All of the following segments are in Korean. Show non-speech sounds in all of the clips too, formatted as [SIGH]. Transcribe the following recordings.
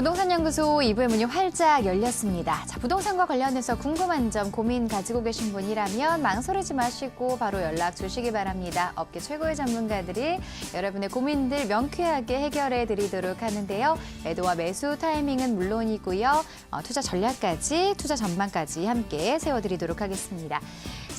부동산 연구소 2부의 문이 활짝 열렸습니다. 자, 부동산과 관련해서 궁금한 점, 고민 가지고 계신 분이라면 망설이지 마시고 바로 연락 주시기 바랍니다. 업계 최고의 전문가들이 여러분의 고민들 명쾌하게 해결해 드리도록 하는데요. 매도와 매수 타이밍은 물론이고요. 어, 투자 전략까지, 투자 전망까지 함께 세워 드리도록 하겠습니다.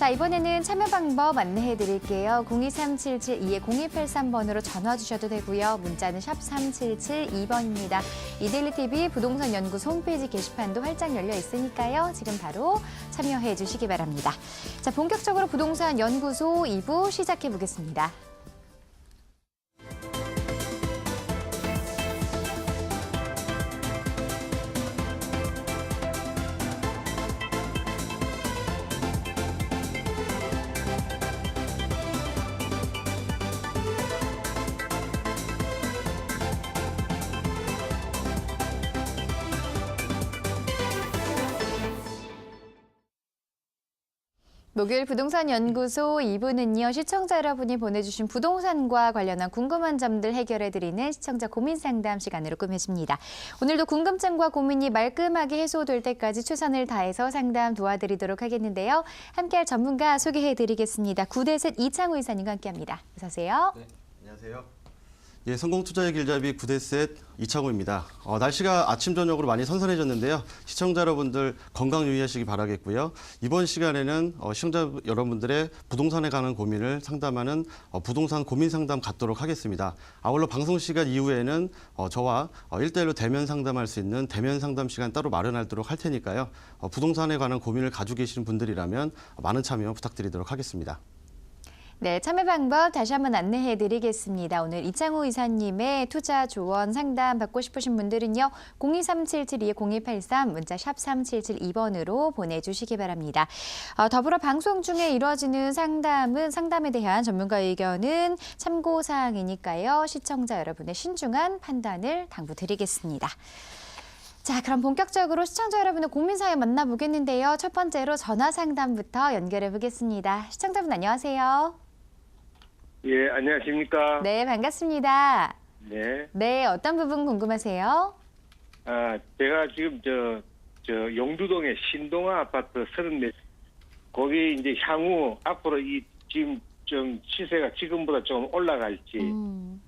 자, 이번에는 참여 방법 안내해 드릴게요. 02377-0283번으로 전화 주셔도 되고요. 문자는 샵 3772번입니다. 이데일리 TV 부동산 연구소 홈페이지 게시판도 활짝 열려 있으니까요. 지금 바로 참여해 주시기 바랍니다. 자, 본격적으로 부동산 연구소 2부 시작해 보겠습니다. 목요일 부동산 연구소 2부는요. 시청자 여러분이 보내주신 부동산과 관련한 궁금한 점들 해결해드리는 시청자 고민 상담 시간으로 꾸며집니다. 오늘도 궁금증과 고민이 말끔하게 해소될 때까지 최선을 다해서 상담 도와드리도록 하겠는데요. 함께할 전문가 소개해드리겠습니다. 구대셋 이창우 이사님과 함께합니다. 어서 오세요. 네, 안녕하세요. 예, 성공투자의 길잡이 구대셋 이창호입니다. 어, 날씨가 아침 저녁으로 많이 선선해졌는데요. 시청자 여러분들 건강 유의하시기 바라겠고요. 이번 시간에는 어, 시청자 여러분들의 부동산에 관한 고민을 상담하는 어, 부동산 고민 상담 갖도록 하겠습니다. 아울러 방송 시간 이후에는 어, 저와 어, 1대1로 대면 상담할 수 있는 대면 상담 시간 따로 마련하도록 할 테니까요. 어, 부동산에 관한 고민을 가지고 계시는 분들이라면 많은 참여 부탁드리도록 하겠습니다. 네, 참여 방법 다시 한번 안내해 드리겠습니다. 오늘 이창호 이사님의 투자 조언 상담 받고 싶으신 분들은요. 02377-0283 문자 샵 3772번으로 보내주시기 바랍니다. 어, 더불어 방송 중에 이루어지는 상담은 상담에 대한 전문가 의견은 참고사항이니까요. 시청자 여러분의 신중한 판단을 당부드리겠습니다. 자, 그럼 본격적으로 시청자 여러분의 고민 사연 만나보겠는데요. 첫 번째로 전화 상담부터 연결해 보겠습니다. 시청자분 안녕하세요. 예, 안녕하십니까? 네, 반갑습니다. 네. 네, 어떤 부분 궁금하세요? 아, 제가 지금 저, 저 용두동의 신동아 아파트 34, 거기 이제 향후 앞으로 이 지금 좀 시세가 지금보다 좀 올라갈지, 음,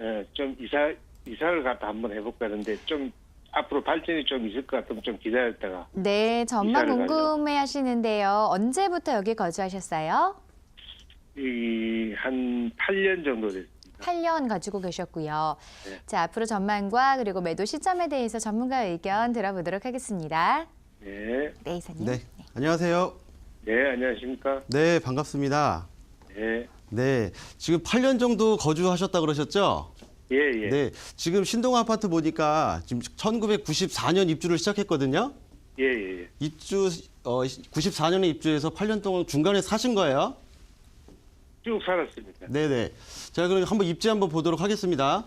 예, 좀 이사, 이사를 갖다 한번 해볼까 하는데 좀 앞으로 발전이 좀 있을 것 같으면 좀 기다렸다가, 네, 전망 이사를 궁금해 하시는데요. 언제부터 여기 거주하셨어요? 이, 한 8년 정도 됐습니다. 8년 가지고 계셨고요. 네. 자, 앞으로 전망과 그리고 매도 시점에 대해서 전문가 의견 들어보도록 하겠습니다. 네. 네, 이사님. 네, 안녕하세요. 네, 안녕하십니까? 네, 반갑습니다. 네. 네, 지금 8년 정도 거주하셨다 그러셨죠? 예, 예. 네, 지금 신동 아파트 보니까 지금 1994년 입주를 시작했거든요. 예, 예, 예. 입주 어 94년에 입주해서 8년 동안 중간에 사신 거예요? 쭉 살았습니다. 네, 네. 자, 그럼 한번 입지 한번 보도록 하겠습니다.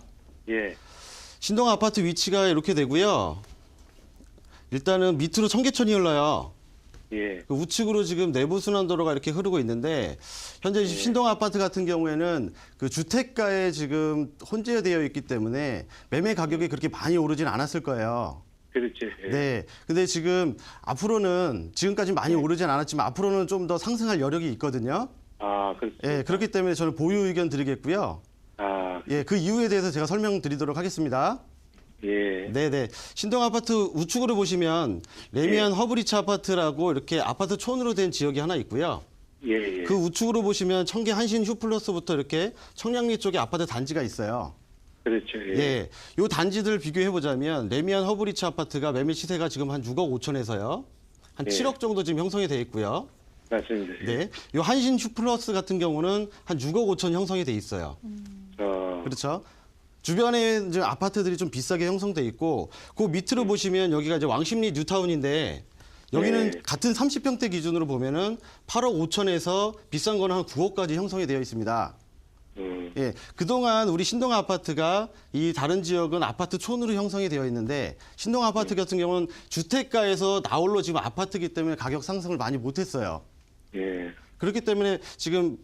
예. 신동 아파트 위치가 이렇게 되고요. 일단은 밑으로 청계천이 흘러요. 예. 그 우측으로 지금 내부 순환도로가 이렇게 흐르고 있는데 현재 네. 신동 아파트 같은 경우에는 그 주택가에 지금 혼재되어 있기 때문에 매매 가격이 그렇게 많이 오르진 않았을 거예요. 그렇죠. 예. 네. 근데 지금 앞으로는 지금까지 많이 네. 오르진 않았지만 앞으로는 좀 더 상승할 여력이 있거든요. 아, 그렇습니다. 예, 그렇기 때문에 저는 보유 의견 드리겠고요. 아, 예, 그 이유에 대해서 제가 설명드리도록 하겠습니다. 예. 네, 네. 신동 아파트 우측으로 보시면 레미안 네. 허브리치 아파트라고 이렇게 아파트 촌으로 된 지역이 하나 있고요. 예, 예. 그 우측으로 보시면 청계 한신 휴플러스부터 이렇게 청량리 쪽에 아파트 단지가 있어요. 그렇죠. 예. 예. 요 단지들 비교해 보자면 레미안 허브리치 아파트가 매매 시세가 지금 한 6억 5천에서요. 한 예. 7억 정도 지금 형성이 돼 있고요. 맞습니다. 예. 네. 요 한신 휴플러스 같은 경우는 한 6억 5천 형성이 돼 있어요. 어, 그렇죠? 주변에 이제 아파트들이 좀 비싸게 형성돼 있고 그 밑으로 보시면 여기가 이제 왕십리 뉴타운인데 여기는 네. 같은 30평대 기준으로 보면은 8억 5천에서 비싼 거는 한 9억까지 형성이 되어 있습니다. 음, 예, 그동안 우리 신동 아파트가 이 다른 지역은 아파트 촌으로 형성이 되어 있는데 신동 아파트 같은 경우는 주택가에서 나홀로 지금 아파트이기 때문에 가격 상승을 많이 못 했어요. 예. 그렇기 때문에 지금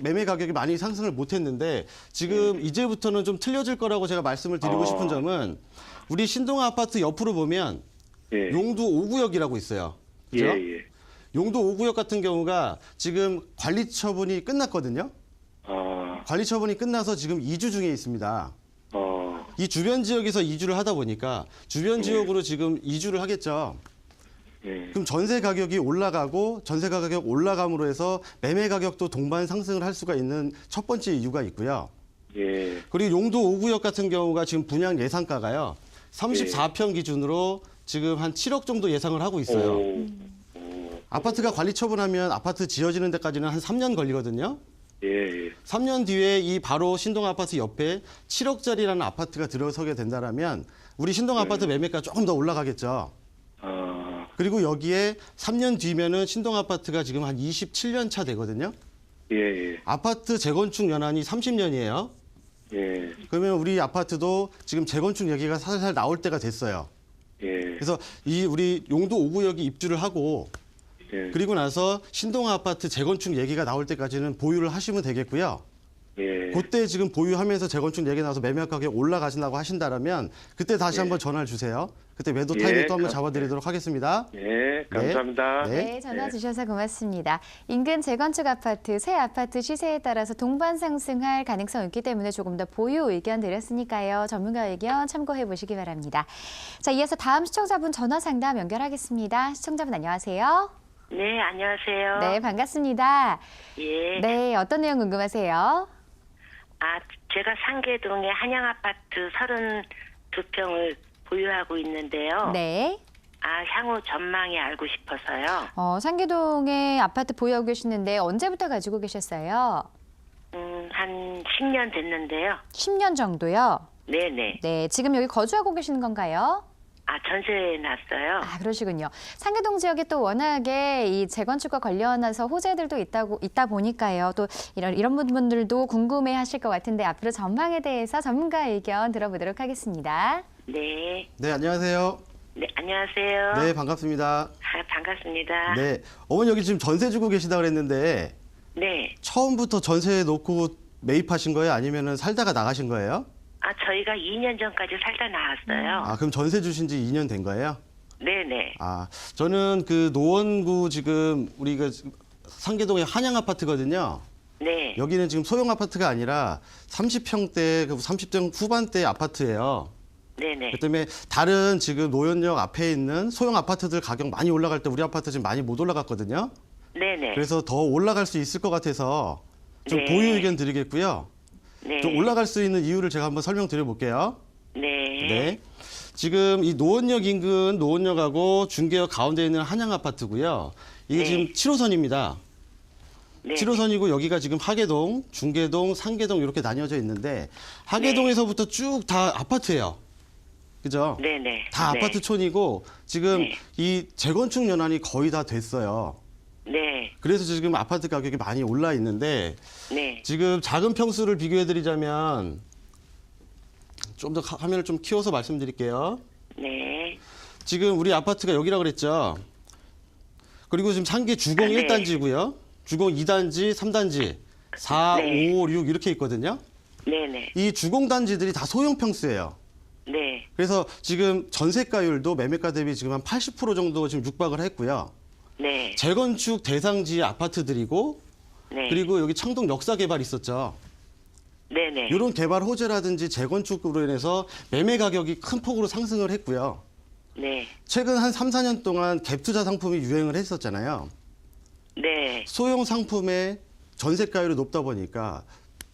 매매 가격이 많이 상승을 못했는데 지금 이제부터는 좀 틀려질 거라고 제가 말씀을 드리고 어. 싶은 점은 우리 신동아 아파트 옆으로 보면 예. 용두 5구역이라고 있어요. 예, 그죠? 예. 용도 5구역 같은 경우가 지금 관리 처분이 끝났거든요. 아, 관리 처분이 끝나서 지금 이주 중에 있습니다. 어, 이 주변 지역에서 이주를 하다 보니까 주변 지역으로 지금 이주를 하겠죠. 예. 그럼 전세 가격이 올라가고 전세 가격 올라감으로 해서 매매 가격도 동반 상승을 할 수가 있는 첫 번째 이유가 있고요. 예. 그리고 용도 5구역 같은 경우가 지금 분양 예상가가요. 34평 기준으로 지금 한 7억 정도 예상을 하고 있어요. 오, 아파트가 관리 처분하면 아파트 지어지는 데까지는 한 3년 걸리거든요. 예, 예. 3년 뒤에 이 바로 신동 아파트 옆에 7억짜리라는 아파트가 들어서게 된다라면 우리 신동 아파트 매매가 조금 더 올라가겠죠. 아, 그리고 여기에 3년 뒤면은 신동 아파트가 지금 한 27년 차 되거든요. 예, 예. 아파트 재건축 연한이 30년이에요. 예, 그러면 우리 아파트도 지금 재건축 얘기가 살살 나올 때가 됐어요. 예. 그래서 이 우리 용도 5구역이 입주를 하고 예. 그리고 나서 신동 아파트 재건축 얘기가 나올 때까지는 보유를 하시면 되겠고요. 예. 그때 지금 보유하면서 재건축 얘기 나와서 매매 가격 올라가신다고 하신다면 그때 다시 예. 한번 전화를 주세요. 그때 매도 예, 타이밍 또 한번 감- 잡아드리도록 하겠습니다. 예, 감사합니다. 네. 네, 전화 네. 주셔서 고맙습니다. 인근 재건축 아파트, 새 아파트 시세에 따라서 동반 상승할 가능성이 있기 때문에 조금 더 보유 의견 드렸으니까요. 전문가 의견 참고해 보시기 바랍니다. 자, 이어서 다음 시청자분 전화 상담 연결하겠습니다. 시청자분 안녕하세요. 네, 안녕하세요. 네, 반갑습니다. 예. 네, 어떤 내용 궁금하세요? 아, 제가 상계동의 한양 아파트 32평을 보유하고 있는데요. 네. 아, 향후 전망이 알고 싶어서요. 어, 상계동에 아파트 보유하고 계시는데 언제부터 가지고 계셨어요? 음, 한 10년 됐는데요. 10년 정도요? 네네. 네, 지금 여기 거주하고 계시는 건가요? 아, 전세 났어요. 아, 그러시군요. 상계동 지역에 또 워낙에 이 재건축과 관련해서 호재들도 있다고 있다 보니까요. 또 이런 이런 분들도 궁금해 하실 것 같은데 앞으로 전망에 대해서 전문가 의견 들어보도록 하겠습니다. 네. 네, 안녕하세요. 네, 안녕하세요. 네, 반갑습니다. 아, 반갑습니다. 네, 어머니 여기 지금 전세 주고 계시다 그랬는데 네. 처음부터 전세 놓고 매입하신 거예요? 아니면은 살다가 나가신 거예요? 아, 저희가 2년 전까지 살다 나왔어요. 아, 그럼 전세 주신 지 2년 된 거예요? 네네. 아, 저는 그 노원구 지금 우리가 상계동의 한양 아파트거든요. 네. 여기는 지금 소형 아파트가 아니라 30평대, 30평 후반대 아파트예요. 네네. 그 때문에 다른 지금 노현역 앞에 있는 소형 아파트들 가격 많이 올라갈 때 우리 아파트 지금 많이 못 올라갔거든요. 네네. 그래서 더 올라갈 수 있을 것 같아서 좀 네. 보유 의견 드리겠고요. 네. 좀 올라갈 수 있는 이유를 제가 한번 설명드려 볼게요. 네. 네. 지금 이 노원역 인근 노원역하고 중계역 가운데 있는 한양 아파트고요. 이게 네. 지금 7호선입니다. 네. 7호선이고 여기가 지금 하계동, 중계동, 상계동 이렇게 나뉘어져 있는데 하계동에서부터 쭉 다 아파트예요. 그죠? 네네. 다 네. 아파트촌이고 지금 네. 이 재건축 연한이 거의 다 됐어요. 네. 그래서 지금 아파트 가격이 많이 올라 있는데 네. 지금 작은 평수를 비교해 드리자면 좀 더 화면을 좀 키워서 말씀드릴게요. 네. 지금 우리 아파트가 여기라 그랬죠. 그리고 지금 상계 주공 아, 네. 1단지고요. 주공 2단지, 3단지, 4, 네. 5, 6 이렇게 있거든요. 네네. 이 주공 단지들이 다 소형 평수예요. 네. 그래서 지금 전세가율도 매매가 대비 지금 한 80% 정도 지금 육박을 했고요. 네. 재건축 대상지 아파트들이고 네. 그리고 여기 창동 역사 개발 있었죠. 네네. 이런 개발 호재라든지 재건축으로 인해서 매매 가격이 큰 폭으로 상승을 했고요. 네. 최근 한 3, 4년 동안 갭 투자 상품이 유행을 했었잖아요. 네. 소형 상품의 전세가율이 높다 보니까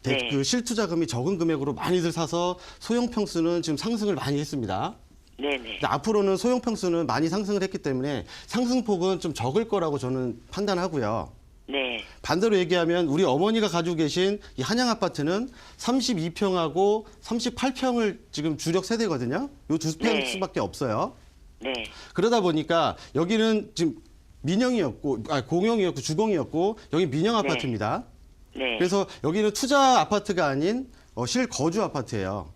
대- 네. 그 실투자금이 적은 금액으로 많이들 사서 소형 평수는 지금 상승을 많이 했습니다. 네네. 근데 앞으로는 소형 평수는 많이 상승을 했기 때문에 상승폭은 좀 적을 거라고 저는 판단하고요. 네. 반대로 얘기하면 우리 어머니가 가지고 계신 이 한양 아파트는 32평하고 38평을 지금 주력 세대거든요. 요두 네. 평수밖에 없어요. 네. 그러다 보니까 여기는 지금 민영이었고 아 공영이었고 주공이었고 여기 민영 아파트입니다. 네. 그래서 여기는 투자 아파트가 아닌 어, 실거주 아파트예요.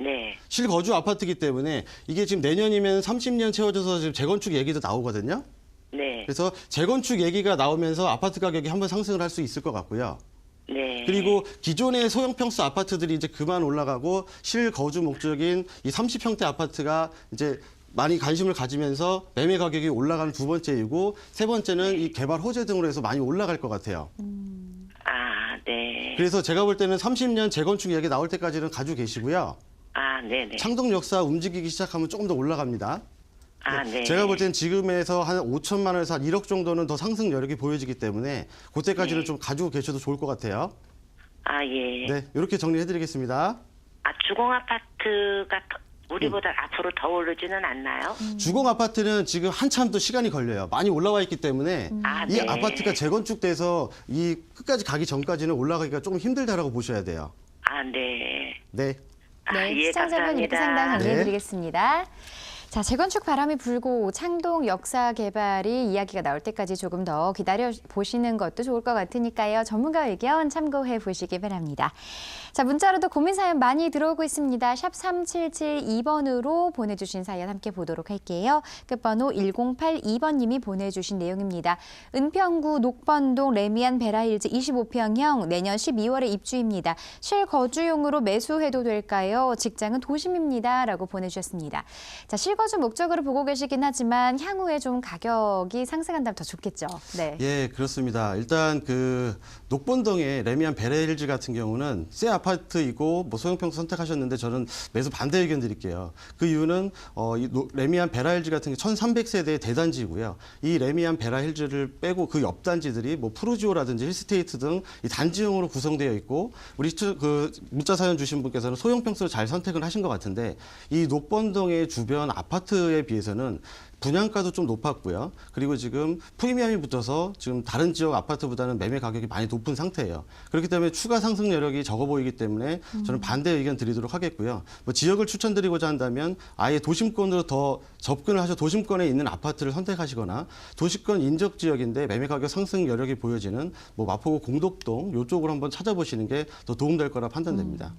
네. 실거주 아파트이기 때문에 이게 지금 내년이면 30년 채워져서 지금 재건축 얘기도 나오거든요. 네. 그래서 재건축 얘기가 나오면서 아파트 가격이 한번 상승을 할 수 있을 것 같고요. 네. 그리고 기존의 소형 평수 아파트들이 이제 그만 올라가고 실거주 목적인 이 30평대 아파트가 이제 많이 관심을 가지면서 매매 가격이 올라가는 두 번째이고 세 번째는 이 개발 호재 등으로 해서 많이 올라갈 것 같아요. 아, 네. 그래서 제가 볼 때는 30년 재건축 이야기 나올 때까지는 가지고 계시고요. 아, 네, 네. 창동 역사 움직이기 시작하면 조금 더 올라갑니다. 아, 네. 제가 볼 때는 지금에서 한 5천만 원에서 한 1억 정도는 더 상승 여력이 보여지기 때문에 그때까지는 네. 좀 가지고 계셔도 좋을 것 같아요. 아, 예. 네, 이렇게 정리해드리겠습니다. 아, 주공 아파트가 더- 우리보다 앞으로 더 오르지는 않나요? 주공 아파트는 지금 한참 또 시간이 걸려요. 많이 올라와 있기 때문에 아, 이 네. 아파트가 재건축돼서 이 끝까지 가기 전까지는 올라가기가 조금 힘들다라고 보셔야 돼요. 아, 네. 네. 아, 네, 예, 시청자분 이렇게 상담 감사합니다. 정리해드리겠습니다. 자, 재건축 바람이 불고 창동 역사 개발이 이야기가 나올 때까지 조금 더 기다려 보시는 것도 좋을 것 같으니까요. 전문가 의견 참고해 보시기 바랍니다. 자, 문자로도 고민 사연 많이 들어오고 있습니다. 샵 3772번으로 보내주신 사연 함께 보도록 할게요. 끝번호 1082번님이 보내주신 내용입니다. 은평구 녹번동 레미안 베라힐즈 25평형 내년 12월에 입주입니다. 실거주용으로 매수해도 될까요? 직장은 도심입니다. 라고 보내주셨습니다. 자, 실거 주 목적으로 보고 계시긴 하지만 향후에 좀 가격이 상승한다면 더 좋겠죠. 네. 예, 그렇습니다. 일단 그 녹본동의 레미안 베레일즈 같은 경우는 새 아파트이고 뭐 소형평수 선택하셨는데 저는 매수 반대 의견 드릴게요. 그 이유는 어, 이 노- 레미안 베라힐즈 같은 게 1300세대의 대단지고요. 이 레미안 베라힐즈를 빼고 그 옆 단지들이 뭐 프루지오라든지 힐스테이트 등 이 단지형으로 구성되어 있고 우리 저- 그 문자 사연 주신 분께서는 소형 평수를 잘 선택을 하신 것 같은데 이 녹번동의 주변 아파트 에 비해서는 분양가도 좀 높았고요. 그리고 지금 프리미엄이 붙어서 지금 다른 지역 아파트보다는 매매 가격이 많이 높은 상태예요. 그렇기 때문에 추가 상승 여력이 적어 보이기 때문에 저는 반대 의견 드리도록 하겠고요. 뭐 지역을 추천드리고자 한다면 아예 도심권으로 더 접근을 하셔 도심권에 있는 아파트를 선택하시거나 도시권 인접 지역인데 매매 가격 상승 여력이 보여지는 뭐 마포구 공덕동 이쪽으로 한번 찾아보시는 게 더 도움될 거라 판단됩니다.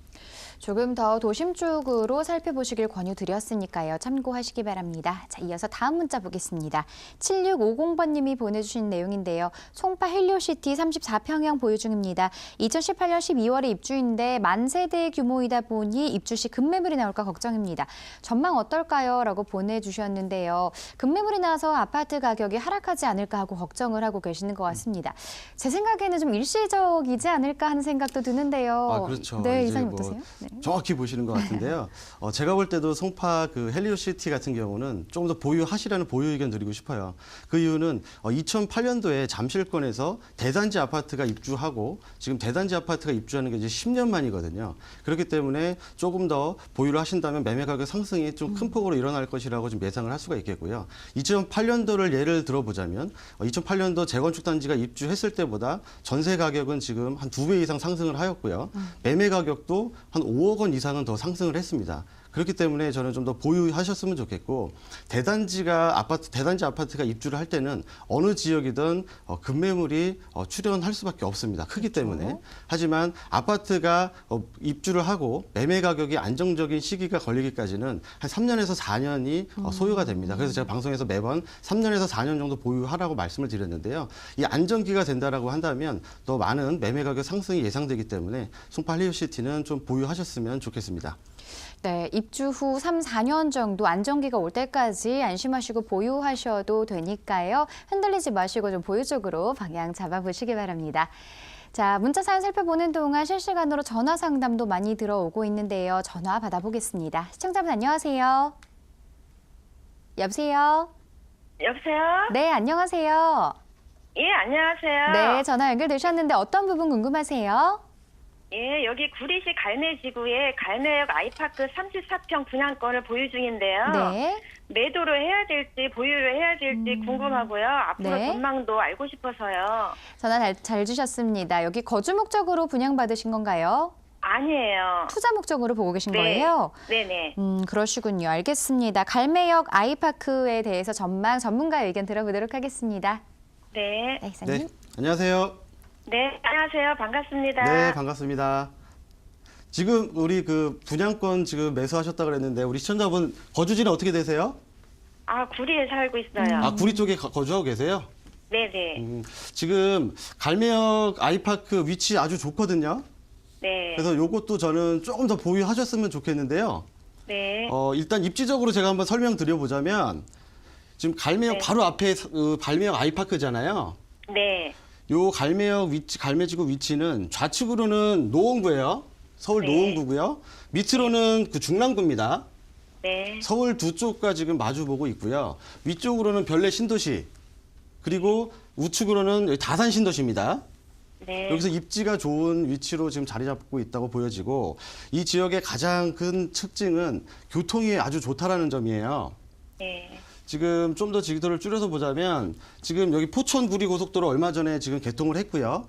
조금 더 도심 쪽으로 살펴보시길 권유드렸으니까요. 참고하시기 바랍니다. 자, 이어서 다음 문자 보겠습니다. 7650번님이 보내주신 내용인데요. 송파 헬리오시티 34평형 보유 중입니다. 2018년 12월에 입주인데 만 세대 규모이다 보니 입주 시 급매물이 나올까 걱정입니다. 전망 어떨까요? 라고 보내주셨는데요. 급매물이 나서 아파트 가격이 하락하지 않을까 하고 걱정을 하고 계시는 것 같습니다. 제 생각에는 좀 일시적이지 않을까 하는 생각도 드는데요. 아, 그렇죠. 네, 이사님 뭐 어떠세요? 네. 정확히 보시는 것 같은데요. [LAUGHS] 어, 제가 볼 때도 송파 그 헬리오시티 같은 경우는 조금 더 보유하시라는 보유 의견 드리고 싶어요. 그 이유는 어, 2008년도에 잠실권에서 대단지 아파트가 입주하고 지금 대단지 아파트가 입주하는 게 이제 10년 만이거든요. 그렇기 때문에 조금 더 보유를 하신다면 매매 가격 상승이 좀 큰 폭으로 일어날 것이라고 좀 예상을 할 수가 있겠고요. 2008년도를 예를 들어보자면 어, 2008년도 재건축 단지가 입주했을 때보다 전세 가격은 지금 한 두 배 이상 상승을 하였고요. 매매 가격도 한 5억 원 이상은 더 상승을 했습니다. 그렇기 때문에 저는 좀 더 보유하셨으면 좋겠고 대단지가 아파트 대단지 아파트가 입주를 할 때는 어느 지역이든 어, 급매물이 어, 출현할 수밖에 없습니다. 크기 때문에 하지만 아파트가 어, 입주를 하고 매매 가격이 안정적인 시기가 걸리기까지는 한 3년에서 4년이 어, 소요가 됩니다. 그래서 제가 방송에서 매번 3년에서 4년 정도 보유하라고 말씀을 드렸는데요. 이 안정기가 된다라고 한다면 더 많은 매매 가격 상승이 예상되기 때문에 송파 리오시티는 좀 보유하셨으면 좋겠습니다. 네, 입주 후 3, 4년 정도 안정기가 올 때까지 안심하시고 보유하셔도 되니까요. 흔들리지 마시고 좀 보유 쪽으로 방향 잡아보시기 바랍니다. 자, 문자 사연 살펴보는 동안 실시간으로 전화 상담도 많이 들어오고 있는데요. 전화 받아보겠습니다. 시청자분 안녕하세요. 여보세요? 여보세요? 네, 안녕하세요. 예, 안녕하세요. 네, 전화 연결되셨는데 어떤 부분 궁금하세요? 예, 여기 구리시 갈매지구에 갈매역 아이파크 34평 분양권을 보유 중인데요. 네. 매도를 해야 될지 보유를 해야 될지 궁금하고요. 앞으로 네. 전망도 알고 싶어서요. 전화 잘, 잘 주셨습니다. 여기 거주 목적으로 분양받으신 건가요? 아니에요. 투자 목적으로 보고 계신 네. 거예요? 네네. 음, 그러시군요. 알겠습니다. 갈매역 아이파크에 대해서 전망 전문가 의견 들어보도록 하겠습니다. 네. 네, 이사님. 네, 안녕하세요. 네, 안녕하세요. 반갑습니다. 네, 반갑습니다. 지금 우리 그 분양권 지금 매수하셨다 그랬는데 우리 시청자분 거주지는 어떻게 되세요? 아, 구리에 살고 있어요. 아 구리 쪽에 거- 거주하고 계세요? 네네. 음, 지금 갈매역 아이파크 위치 아주 좋거든요. 네. 그래서 요것도 저는 조금 더 보유하셨으면 좋겠는데요. 네. 어, 일단 입지적으로 제가 한번 설명드려보자면 지금 갈매역 네. 바로 앞에 어, 갈매역 아이파크잖아요. 네. 요 갈매역 위치, 갈매지구 위치는 좌측으로는 노원구예요. 서울 네. 노원구고요. 밑으로는 그 중랑구입니다. 네. 서울 두 쪽과 지금 마주 보고 있고요. 위쪽으로는 별내 신도시 그리고 우측으로는 다산 신도시입니다. 네. 여기서 입지가 좋은 위치로 지금 자리 잡고 있다고 보여지고 이 지역의 가장 큰 특징은 교통이 아주 좋다라는 점이에요. 네. 지금 좀 더 지도를 줄여서 보자면 지금 여기 포천 구리 고속도로 얼마 전에 지금 개통을 했고요.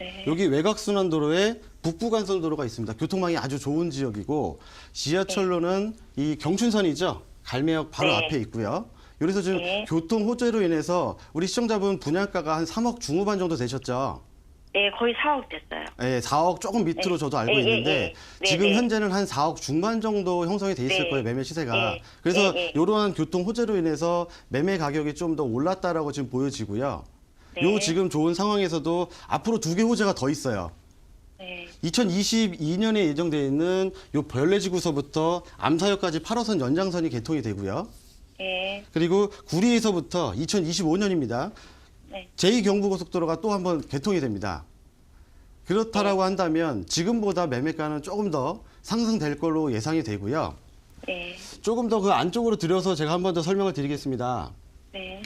네. 여기 외곽순환 도로에 북부간선 도로가 있습니다. 교통망이 아주 좋은 지역이고 지하철로는 이 경춘선이죠. 갈매역 바로 네. 앞에 있고요. 그래서 지금 네. 교통 호재로 인해서 우리 시청자분 분양가가 한 3억 중후반 정도 되셨죠. 네, 거의 4억 됐어요. 예, 4억 조금 밑으로 네. 저도 알고 예, 예, 있는데 예. 네, 지금 네. 현재는 한 4억 중반 정도 형성이 돼 있을 네. 거예요 매매 시세가. 네. 그래서 네, 네. 이러한 교통 호재로 인해서 매매 가격이 좀 더 올랐다라고 지금 보여지고요. 네. 요 지금 좋은 상황에서도 앞으로 두 개 호재가 더 있어요. 네. 2022년에 예정되어 있는 요 별내지구서부터 암사역까지 8호선 연장선이 개통이 되고요. 네. 그리고 구리에서부터 2025년입니다. 네. 제2경부고속도로가 또 한번 개통이 됩니다. 그렇다라고 네. 한다면 지금보다 매매가는 조금 더 상승될 걸로 예상이 되고요. 네. 조금 더 그 안쪽으로 들여서 제가 한 번 더 설명을 드리겠습니다. 네.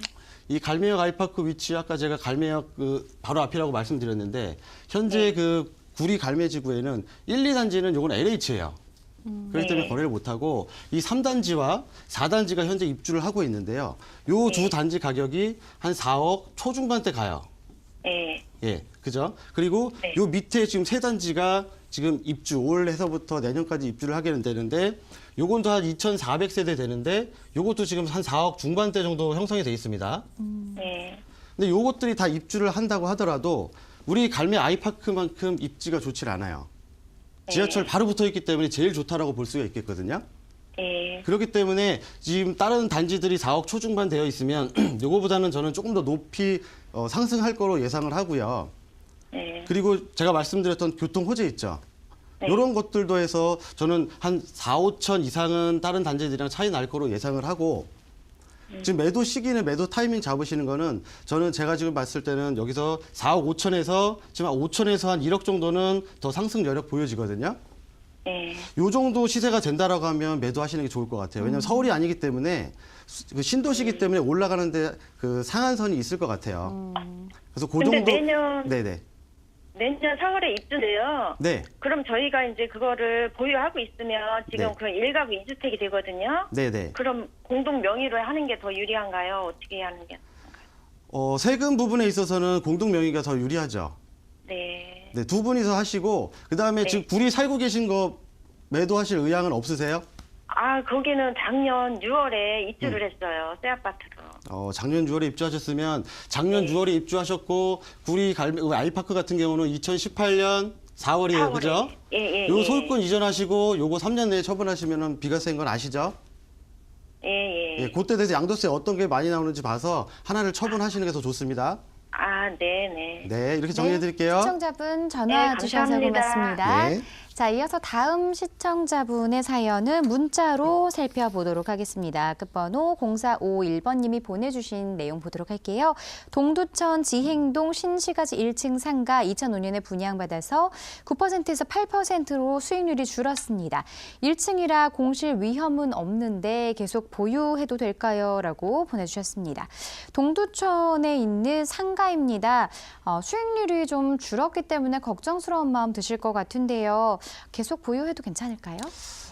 이 갈매역 아이파크 위치 아까 제가 갈매역 그 바로 앞이라고 말씀드렸는데 현재 네. 그 구리 갈매지구에는 1, 2단지는 요건 LH예요. 그렇기 때문에 네. 거래를 못하고 이 3단지와 4단지가 현재 입주를 하고 있는데요. 요두 네. 단지 가격이 한 4억 초중반대 가요. 네. 예, 그죠? 그리고 네. 요 밑에 지금 세 단지가 지금 입주 올해서부터 내년까지 입주를 하게 되는데 요건도 한 2,400세대 되는데 요것도 지금 한 4억 중반대 정도 형성이 돼 있습니다. 네. 근데 요것들이 다 입주를 한다고 하더라도 우리 갈매 아이파크만큼 입지가 좋질 않아요. 지하철 네. 바로 붙어 있기 때문에 제일 좋다라고 볼 수가 있겠거든요. 네. 그렇기 때문에 지금 다른 단지들이 4억 초중반 되어 있으면 [CLEARS THROAT] 요거보다는 저는 조금 더 높이 어, 상승할 거로 예상을 하고요. 네. 그리고 제가 말씀드렸던 교통 호재 있죠. 네. 이런 것들도 해서 저는 한 4, 5천 이상은 다른 단지들이랑 차이 날 거로 예상을 하고 음. 지금 매도 시기는 매도 타이밍 잡으시는 거는 저는 제가 지금 봤을 때는 여기서 4억 5천에서 지금 한 5천에서 한 1억 정도는 더 상승 여력 보여지거든요. 네. 요 정도 시세가 된다라고 하면 매도하시는 게 좋을 것 같아요. 왜냐하면 서울이 아니기 때문에 수- 그 신도시기 음. 때문에 올라가는데 그 상한선이 있을 것 같아요. 그래서 그 근데 정도 내년 네네 내년 4월에 입주돼요. 네 그럼 저희가 이제 그거를 보유하고 있으면 지금 네. 그 1가구 2주택이 되거든요. 네네 그럼 공동 명의로 하는 게 더 유리한가요? 어떻게 하는 게? 어, 세금 부분에 있어서는 공동 명의가 더 유리하죠. 네. 네, 두 분이서 하시고 그다음에 네. 지금 구리 살고 계신 거 매도하실 의향은 없으세요? 아, 거기는 작년 6월에 음. 입주를 했어요. 새 아파트로. 어, 작년 6월에 입주하셨으면 작년 네. 6월에 입주하셨고 구리 갈매 그 아이파크 같은 경우는 2018년 4월이에요. 4월에. 그죠? 예, 예. 요 예. 소유권 이전하시고 요거 3년 내에 처분하시면 비과세인 건 아시죠? 예, 예. 예, 그때 대해서 양도세 어떤 게 많이 나오는지 봐서 하나를 처분하시는 게 더 좋습니다. 아, 네, 네. 네, 이렇게 정리해 드릴게요. 시청자분 전화 네, 주셔서 감사합니다. 고맙습니다. 네. 자, 이어서 다음 시청자분의 사연은 문자로 살펴보도록 하겠습니다. 끝번호 0451번님이 보내주신 내용 보도록 할게요. 동두천 지행동 신시가지 1층 상가 2005년에 분양받아서 9%에서 8%로 수익률이 줄었습니다. 1층이라 공실 위험은 없는데 계속 보유해도 될까요? 라고 보내주셨습니다. 동두천에 있는 상가입니다. 어, 수익률이 좀 줄었기 때문에 걱정스러운 마음 드실 것 같은데요. 계속 보유해도 괜찮을까요?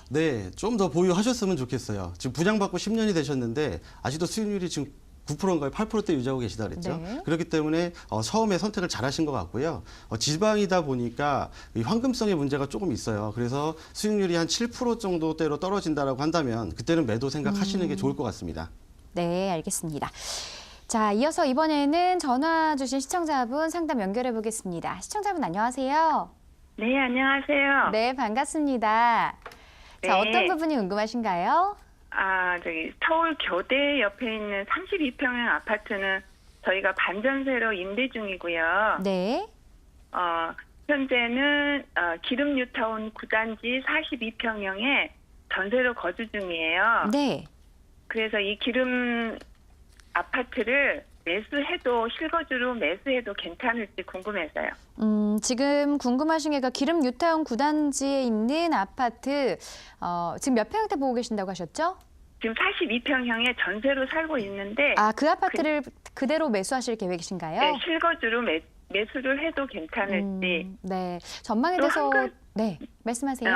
네, 좀 더 보유하셨으면 좋겠어요. 지금 분양받고 10년이 되셨는데 아직도 수익률이 지금 9%인가요? 8%대 유지하고 계시다 그랬죠. 네. 그렇기 때문에 어, 처음에 선택을 잘하신 것 같고요. 어, 지방이다 보니까 이 황금성의 문제가 조금 있어요. 그래서 수익률이 한 7% 정도대로 떨어진다라고 한다면 그때는 매도 생각하시는 게 좋을 것 같습니다. 네, 알겠습니다. 자, 이어서 이번에는 전화 주신 시청자분 상담 연결해 보겠습니다. 시청자분 안녕하세요. 네, 안녕하세요. 네, 반갑습니다. 자, 네. 어떤 부분이 궁금하신가요? 아, 저기 서울 교대 옆에 있는 32평형 아파트는 저희가 반전세로 임대 중이고요. 네. 어, 현재는 어, 기름 뉴타운 9단지 42평형에 전세로 거주 중이에요. 네. 그래서 이 기름 아파트를 매수해도 실거주로 매수해도 괜찮을지 궁금해서요. 음, 지금 궁금하신 게가 기름 뉴타운 9단지에 있는 아파트 어, 지금 몇 평대 보고 계신다고 하셨죠? 지금 42평형에 전세로 살고 있는데 아, 그 아파트를 그, 대로 매수하실 계획이신가요? 네, 실거주로 매, 매수를 해도 괜찮을지. 음, 네. 전망에 또 대해서 한 가지- 네, 말씀하세요.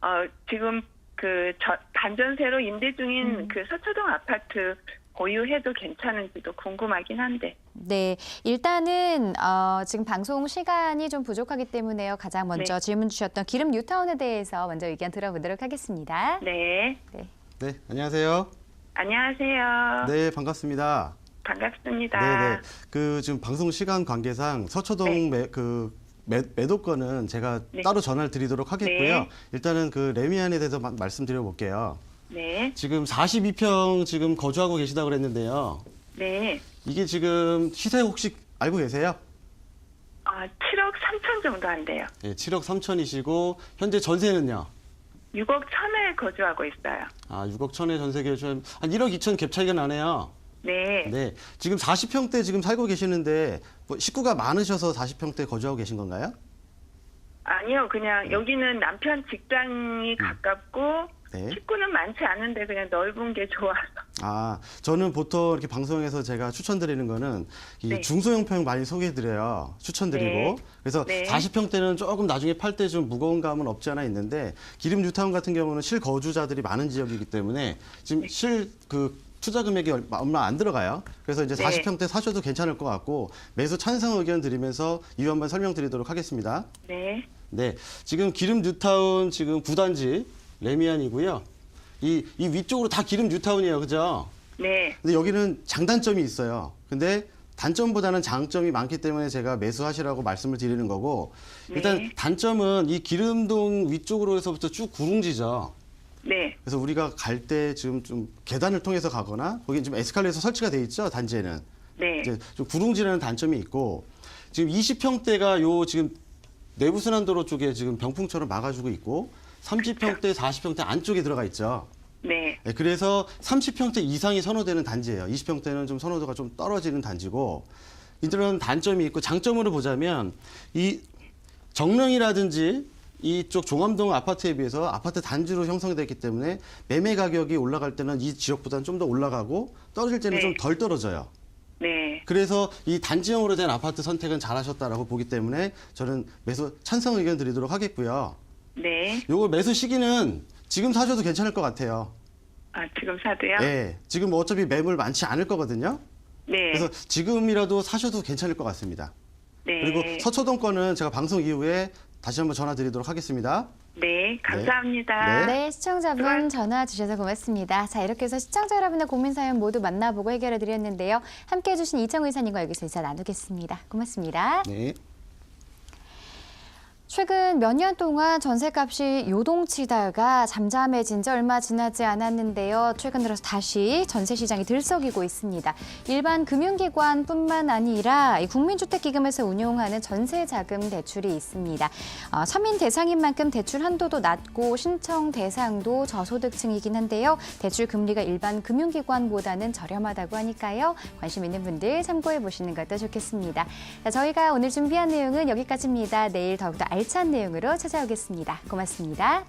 어, 어, 지금 그 저, 반전세로 임대 중인 음. 그 서초동 아파트 보유해도 괜찮은지도 궁금하긴 한데. 네, 일단은 어, 지금 방송 시간이 좀 부족하기 때문에요. 가장 먼저 네. 질문 주셨던 기름 뉴타운에 대해서 먼저 의견 들어보도록 하겠습니다. 네. 네, 안녕하세요. 안녕하세요. 네, 반갑습니다. 반갑습니다. 네, 네. 그 지금 방송 시간 관계상 서초동 네. 매, 그 매, 매도권은 제가 네. 따로 전화를 드리도록 하겠고요. 네. 일단은 그 레미안에 대해서 마- 말씀드려 볼게요. 네. 지금 42평 지금 거주하고 계시다고 그랬는데요. 네. 이게 지금 시세 혹시 알고 계세요? 아, 7억 3천 정도 한대요. 네, 7억 3천이시고 현재 전세는요? 6억 1천에 거주하고 있어요. 아, 6억 천에 전세 계시면 한 1억 2천 갭 차이가 나네요. 네. 네. 지금 40평대 지금 살고 계시는데 뭐 식구가 많으셔서 40평대 거주하고 계신 건가요? 아니요, 그냥 여기는 남편 직장이 가깝고 네. 식구는 많지 않은데 그냥 넓은 게 좋아서. 아, 저는 보통 이렇게 방송에서 제가 추천드리는 거는 이 네. 중소형 평 많이 소개해드려요. 추천드리고. 네. 그래서 네. 40평대는 조금 나중에 팔 때 좀 무거운 감은 없지 않아 있는데 기름 뉴타운 같은 경우는 실거주자들이 많은 지역이기 때문에 지금 네. 실그 투자 금액이 얼마, 얼마 안 들어가요. 그래서 이제 네. 40평대 사셔도 괜찮을 것 같고 매수 찬성 의견 드리면서 이유 한번 설명드리도록 하겠습니다. 네. 네, 지금 기름 뉴타운 지금 9단지 레미안이고요. 이, 이 위쪽으로 다 기름 뉴타운이에요, 그죠? 네. 근데 여기는 장단점이 있어요. 근데 단점보다는 장점이 많기 때문에 제가 매수하시라고 말씀을 드리는 거고 일단 네. 단점은 이 기름동 위쪽으로 해서부터 쭉 구릉지죠. 네. 그래서 우리가 갈 때 지금 좀 계단을 통해서 가거나 거기 지금 에스컬레이터 설치가 돼 있죠 단지에는 네. 이제 좀 구릉지라는 단점이 있고 지금 20평대가 요 지금 내부 순환도로 쪽에 지금 병풍처럼 막아주고 있고 30평대, 40평대 안쪽에 들어가 있죠. 네. 네, 그래서 30평대 이상이 선호되는 단지예요. 20평대는 좀 선호도가 좀 떨어지는 단지고 이들은 단점이 있고 장점으로 보자면 이 정릉이라든지 이쪽 종암동 아파트에 비해서 아파트 단지로 형성됐기 때문에 매매 가격이 올라갈 때는 이 지역보다는 좀 더 올라가고 떨어질 때는 네. 좀덜 떨어져요. 네. 그래서 이 단지형으로 된 아파트 선택은 잘하셨다라고 보기 때문에 저는 매수 찬성 의견 드리도록 하겠고요. 네. 요거 매수 시기는 지금 사셔도 괜찮을 것 같아요. 아, 지금 사도요? 예. 지금 뭐 어차피 매물 많지 않을 거거든요. 네. 그래서 지금이라도 사셔도 괜찮을 것 같습니다. 네. 그리고 서초동 거는 제가 방송 이후에 다시 한번 전화 드리도록 하겠습니다. 네. 감사합니다. 네. 네, 시청자분 전화 주셔서 고맙습니다. 자, 이렇게 해서 시청자 여러분의 고민 사연 모두 만나보고 해결해 드렸는데요. 함께 해주신 이창우 이사님과 여기서 인사 나누겠습니다. 고맙습니다. 네. 최근 몇 년 동안 전세값이 요동치다가 잠잠해진 지 얼마 지나지 않았는데요. 최근 들어서 다시 전세 시장이 들썩이고 있습니다. 일반 금융기관뿐만 아니라 이 국민주택기금에서 운용하는 전세자금 대출이 있습니다. 어, 서민 대상인 만큼 대출 한도도 낮고 신청 대상도 저소득층이긴 한데요. 대출 금리가 일반 금융기관보다는 저렴하다고 하니까요. 관심 있는 분들 참고해 보시는 것도 좋겠습니다. 자, 저희가 오늘 준비한 내용은 여기까지입니다. 내일 더욱더 알찬 내용으로 찾아오겠습니다. 고맙습니다.